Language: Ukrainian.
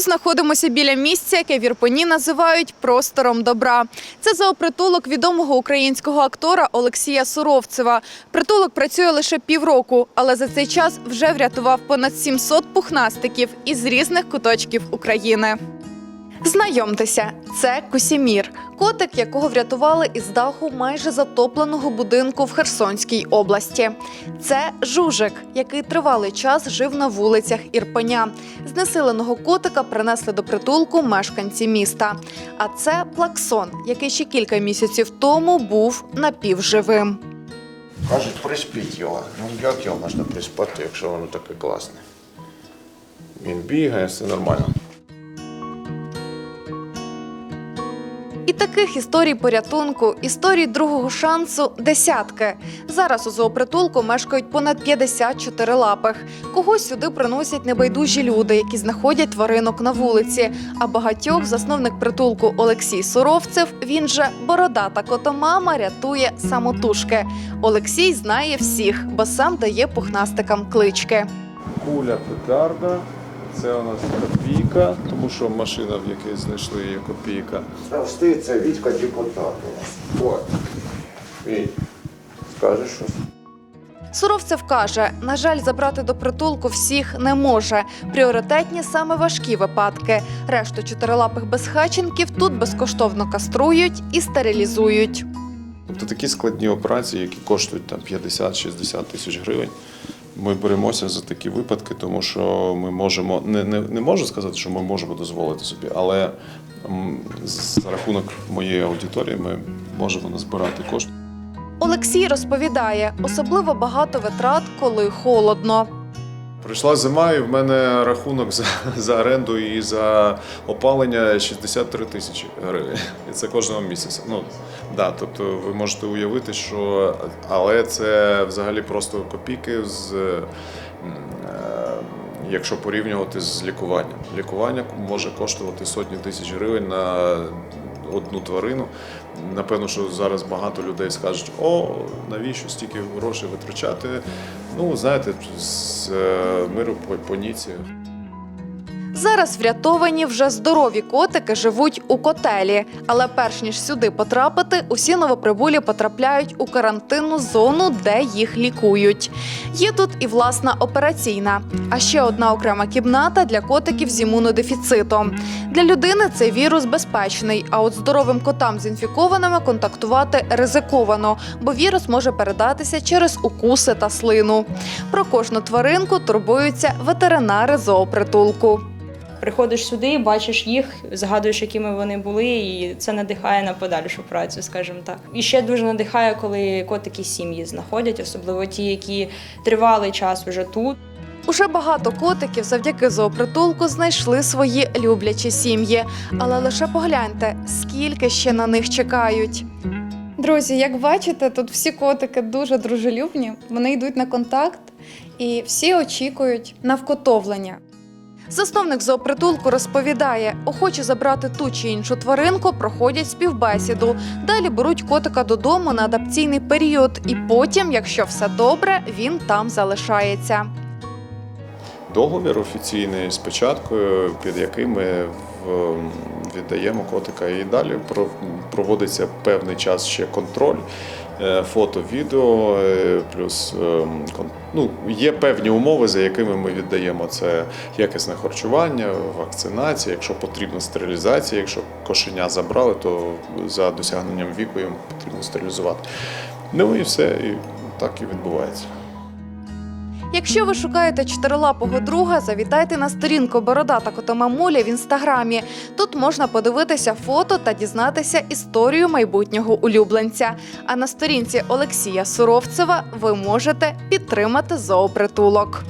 Знаходимося біля місця, яке в Ірпені називають простором добра. Це зоопритулок відомого українського актора Олексія Суровцева. Притулок працює лише півроку, але за цей час вже врятував понад 700 пухнастиків із різних куточків України. Знайомтеся, це Кусімір, котик, якого врятували із даху майже затопленого будинку в Херсонській області. Це жужик, який тривалий час жив на вулицях Ірпеня. Знесиленого котика принесли до притулку мешканці міста. А це плаксон, який ще кілька місяців тому був напівживим. Кажуть, приспіть його. Ну як його можна приспати, якщо воно таке класне? Він бігає, все нормально. І таких історій порятунку, історій другого шансу десятки. Зараз у зоопритулку мешкають понад 50 чотирилапих. Когось сюди приносять небайдужі люди, які знаходять тваринок на вулиці. А багатьох засновник притулку Олексій Суровцев, він же бородата котомама, рятує самотужки. Олексій знає всіх, бо сам дає пухнастикам клички. Куля петарда. Це у нас копійка, тому що машина, в якій знайшли її копійка. Завжди це Вітька депутат у нас. От. Віть, скажеш щось? Суровцев каже, на жаль, забрати до притулку всіх не може. Пріоритетні саме важкі випадки. Решту чотирилапих безхаченків тут безкоштовно каструють і стерилізують. Тобто такі складні операції, які коштують там 50-60 тисяч гривень. Ми беремося за такі випадки, тому що ми можемо не, не, не можу сказати, що ми можемо дозволити собі, але за рахунок моєї аудиторії ми можемо назбирати кошти. Олексій розповідає, особливо багато витрат, коли холодно. Прийшла зима, і в мене рахунок за, за оренду і за опалення 63 тисячі гривень. І це кожного місяця. Ну, да, тобто ви можете уявити, що але це взагалі просто копійки з. е, Якщо порівнювати з лікуванням, лікування може коштувати сотні тисяч гривень на одну тварину. Напевно, що зараз багато людей скажуть: о, навіщо стільки грошей витрачати? Ну, знаєте, з е, миру по поніці. Зараз врятовані вже здорові котики живуть у котелі, але перш ніж сюди потрапити, усі новоприбулі потрапляють у карантинну зону, де їх лікують. Є тут і власна операційна, а ще одна окрема кімната для котиків з імунодефіцитом. Для людини цей вірус безпечний, а от здоровим котам з інфікованими контактувати ризиковано, бо вірус може передатися через укуси та слину. Про кожну тваринку турбуються ветеринари зоопритулку. Приходиш сюди, бачиш їх, згадуєш, якими вони були, і це надихає на подальшу працю, скажімо так. І ще дуже надихає, коли котики сім'ї знаходять, особливо ті, які тривалий час вже тут. Уже багато котиків завдяки зоопритулку знайшли свої люблячі сім'ї. Але лише погляньте, скільки ще на них чекають. Друзі, як бачите, тут всі котики дуже дружелюбні. Вони йдуть на контакт і всі очікують на вкотовлення. Засновник зоопритулку розповідає, охочі забрати ту чи іншу тваринку проходять співбесіду. Далі беруть котика додому на адаптаційний період, і потім, якщо все добре, він там залишається. Договір офіційний з печаткою, під яким ми віддаємо котика. І далі проводиться певний час ще контроль, фото, відео, е, плюс ем, ну, є певні умови, за якими ми віддаємо це якісне харчування, вакцинація, якщо потрібна стерилізація, якщо кошеня забрали, то за досягненням віку їм потрібно стерилізувати. Ну і все, і так і відбувається. Якщо ви шукаєте чотирилапого друга, завітайте на сторінку Бородата Котомамуля в інстаграмі. Тут можна подивитися фото та дізнатися історію майбутнього улюбленця. А на сторінці Олексія Суровцева ви можете підтримати зоопритулок.